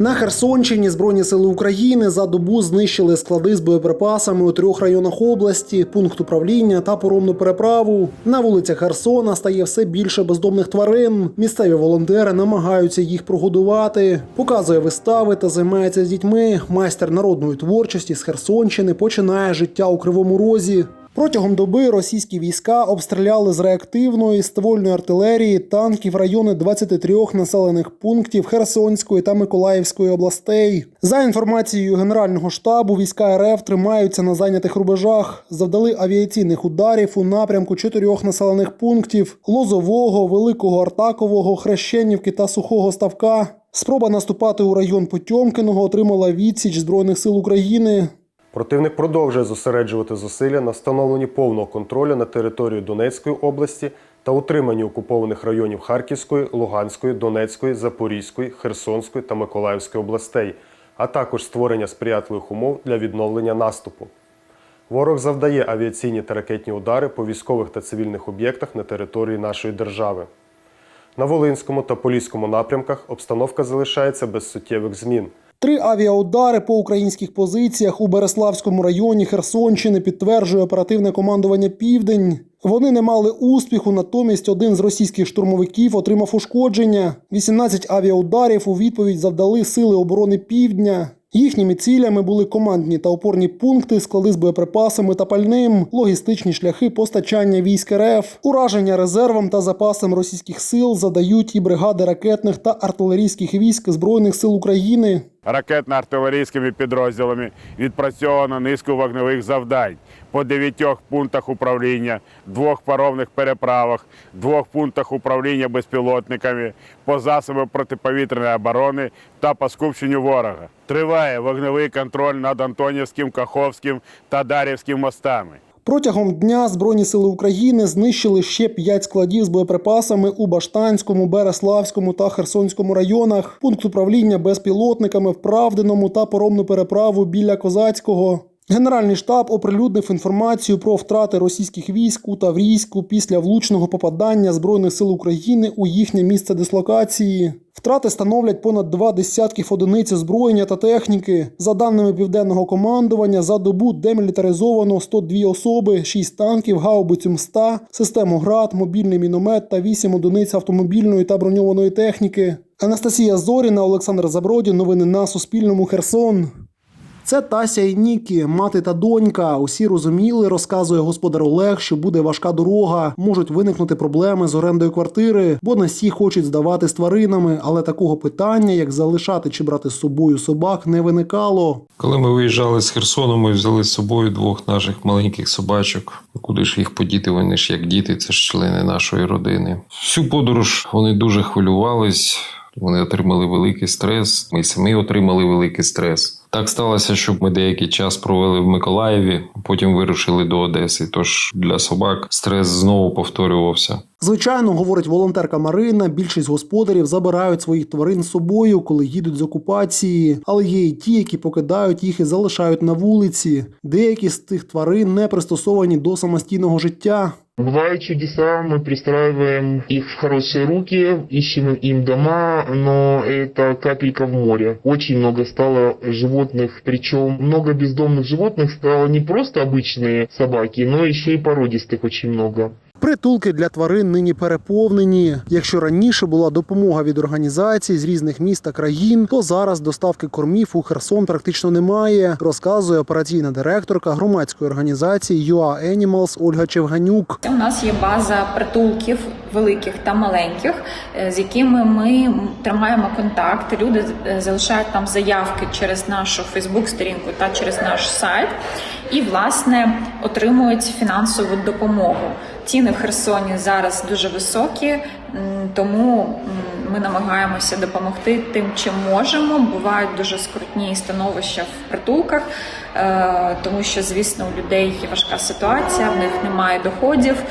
На Херсонщині Збройні сили України за добу знищили склади з боєприпасами у трьох районах області, пункт управління та поромну переправу. На вулицях Херсона стає все більше бездомних тварин. Місцеві волонтери намагаються їх прогодувати, показує вистави та займається з дітьми. Майстер народної творчості з Херсонщини починає життя у Кривому Розі. Протягом доби російські війська обстріляли з реактивної ствольної артилерії танків райони 23 населених пунктів Херсонської та Миколаївської областей. За інформацією Генерального штабу, війська РФ тримаються на зайнятих рубежах, завдали авіаційних ударів у напрямку чотирьох населених пунктів: Лозового, Великого Артакового, Хрещенівки та Сухого Ставка. Спроба наступати у район Потьомкиного отримала відсіч Збройних сил України. Противник продовжує зосереджувати зусилля на встановленні повного контролю на території Донецької області та утриманні окупованих районів Харківської, Луганської, Донецької, Запорізької, Херсонської та Миколаївської областей, а також створення сприятливих умов для відновлення наступу. Ворог завдає авіаційні та ракетні удари по військових та цивільних об'єктах на території нашої держави. На Волинському та Поліському напрямках обстановка залишається без суттєвих змін. Три авіаудари по українських позиціях у Береславському районі Херсонщини підтверджує оперативне командування Південь. Вони не мали успіху, натомість один з російських штурмовиків отримав ушкодження. 18 авіаударів у відповідь завдали сили оборони Півдня. Їхніми цілями були командні та опорні пункти, склади з боєприпасами та пальним, логістичні шляхи постачання військ РФ, ураження резервам та запасам російських сил задають і бригади ракетних та артилерійських військ Збройних сил України. Ракетно-артилерійськими підрозділами відпрацьовано низку вогневих завдань по дев'ятьох пунктах управління, двох паромних переправах, двох пунктах управління безпілотниками, по засобам протиповітряної оборони та по скупченню ворога. Триває вогневий контроль над Антонівським, Каховським та Дарівським мостами. Протягом дня Збройні сили України знищили ще п'ять складів з боєприпасами у Баштанському, Береславському та Херсонському районах, пункт управління безпілотниками в Правдиному та поромну переправу біля Козацького. Генеральний штаб оприлюднив інформацію про втрати російських військ у Таврійську після влучного попадання Збройних сил України у їхнє місце дислокації. Втрати становлять понад два десятків одиниць озброєння та техніки. За даними південного командування, за добу демілітаризовано 102 особи, 6 танків, гаубицю МСТА, систему ГРАД, мобільний міномет та 8 одиниць автомобільної та броньованої техніки. Анастасія Зоріна, Олександр Забродін. Новини на Суспільному. Херсон. Це Тася і Нікі, мати та донька. Усі розуміли, розказує господар Олег, що буде важка дорога, можуть виникнути проблеми з орендою квартири, бо не всі хочуть здавати з тваринами, але такого питання, як залишати чи брати з собою собак, не виникало. Коли ми виїжджали з Херсону, ми взяли з собою двох наших маленьких собачок. Куди ж їх подіти? Вони ж як діти, це ж члени нашої родини. Всю подорож вони дуже хвилювались. Вони отримали великий стрес. Ми самі отримали великий стрес. Так сталося, що ми деякий час провели в Миколаєві, потім вирушили до Одеси. Тож для собак стрес знову повторювався. Звичайно, говорить волонтерка Марина, більшість господарів забирають своїх тварин з собою, коли їдуть з окупації, але є і ті, які покидають їх і залишають на вулиці. Деякі з тих тварин не пристосовані до самостійного життя. Бывают чудеса, мы пристраиваем их в хорошие руки, ищем им дома, но это капелька в море. Очень много стало животных, причем много бездомных животных стало не просто обычные собаки, но еще и породистых очень много. Притулки для тварин нині переповнені. Якщо раніше була допомога від організацій з різних міст та країн, то зараз доставки кормів у Херсон практично немає, розказує операційна директорка громадської організації UA Animals Ольга Чевганюк. У нас є база притулків великих та маленьких, е, з якими ми тримаємо контакт. Люди е, залишають там заявки через нашу Фейсбук-сторінку та через наш сайт, і власне отримують фінансову допомогу. Ціни в Херсоні зараз дуже високі, тому ми намагаємося допомогти тим, чим можемо. Бувають дуже скрутні становища в притулках. е, тому що, звісно, у людей є важка ситуація, в них немає доходів,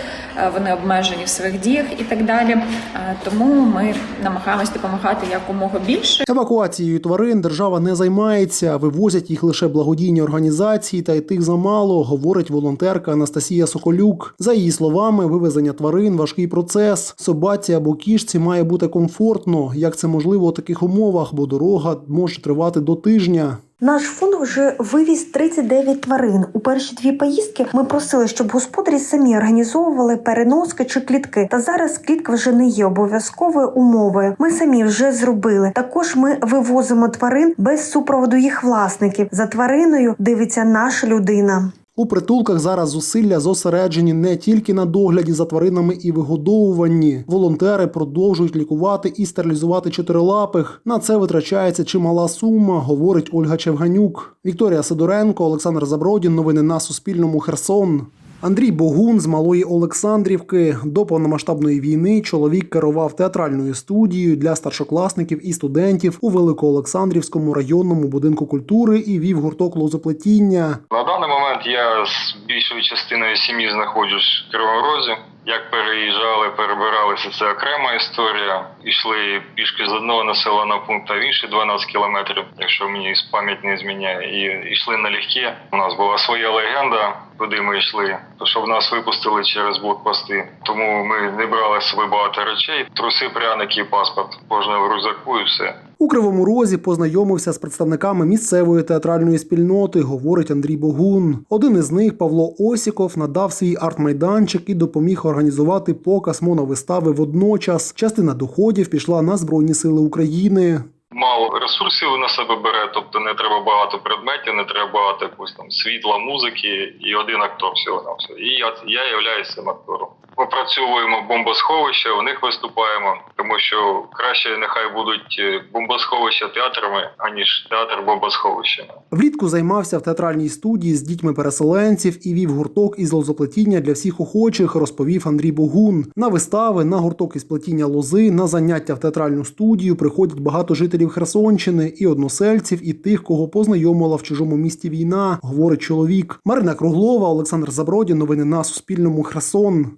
вони обмежені в своїх діях і так далі. Е, Тому ми намагаємось допомагати якомога більше. Евакуацією тварин держава не займається, вивозять їх лише благодійні організації, та й тих замало, говорить волонтерка Анастасія Соколюк. За її словами, вивезення тварин важкий процес. Собаці або кішці має бути комфортно. Як це можливо у таких умовах, бо дорога може тривати до тижня. Наш фонд вже вивіз 39 тварин. У перші дві поїздки ми просили, щоб господарі самі організовували переноски чи клітки. Та зараз клітка вже не є обов'язковою умовою. Ми самі вже зробили. Також ми вивозимо тварин без супроводу їх власників. За твариною дивиться наша людина. У притулках зараз зусилля зосереджені не тільки на догляді за тваринами і вигодовуванні. Волонтери продовжують лікувати і стерилізувати чотирилапих. На це витрачається чимала сума, говорить Ольга Чевганюк. Вікторія Сидоренко, Олександр Забродін. Новини на Суспільному. Херсон. Андрій Богун з Малої Олександрівки. До повномасштабної війни чоловік керував театральною студією для старшокласників і студентів у Великоолександрівському районному будинку культури і вів гурток лозоплетіння. На даний момент я з більшою частиною сім'ї знаходжусь в Кривому Розі. Як переїжджали, перебиралися, це окрема історія. Ішли пішки з одного населеного пункту в інший 12 кілометрів, якщо мені пам'ять не зміняє. І йшли налегке. У нас була своя легенда, куди ми йшли. То щоб нас випустили через блокпости. Тому ми не брали з собою багато речей. Труси, пряники, паспорт. Кожне в рюкзаку і все. У Кривому Розі познайомився з представниками місцевої театральної спільноти, говорить Андрій Богун. Один із них, Павло Осіков, надав свій арт-майданчик і допоміг організувати показ моновистави водночас. Частина доходів пішла на Збройні Сили України. Мало ресурсів на себе бере, тобто не треба багато предметів, не треба багато якогось там світла, музики і один актор всього на все. І я, я являюся актором. Опрацьовуємо бомбосховища, у них виступаємо, тому що краще нехай будуть е, бомбосховища театрами, аніж театр бомбосховищами. Влітку займався в театральній студії з дітьми переселенців і вів гурток із лозоплетіння для всіх охочих, розповів Андрій Богун. На вистави, на гурток із плетіння лози, на заняття в театральну студію приходять багато жителів Херсонщини і односельців, і тих, кого познайомила в чужому місті війна, говорить чоловік. Марина Круглова, Олександр Забродін. Новини на Суспільному. Херсон.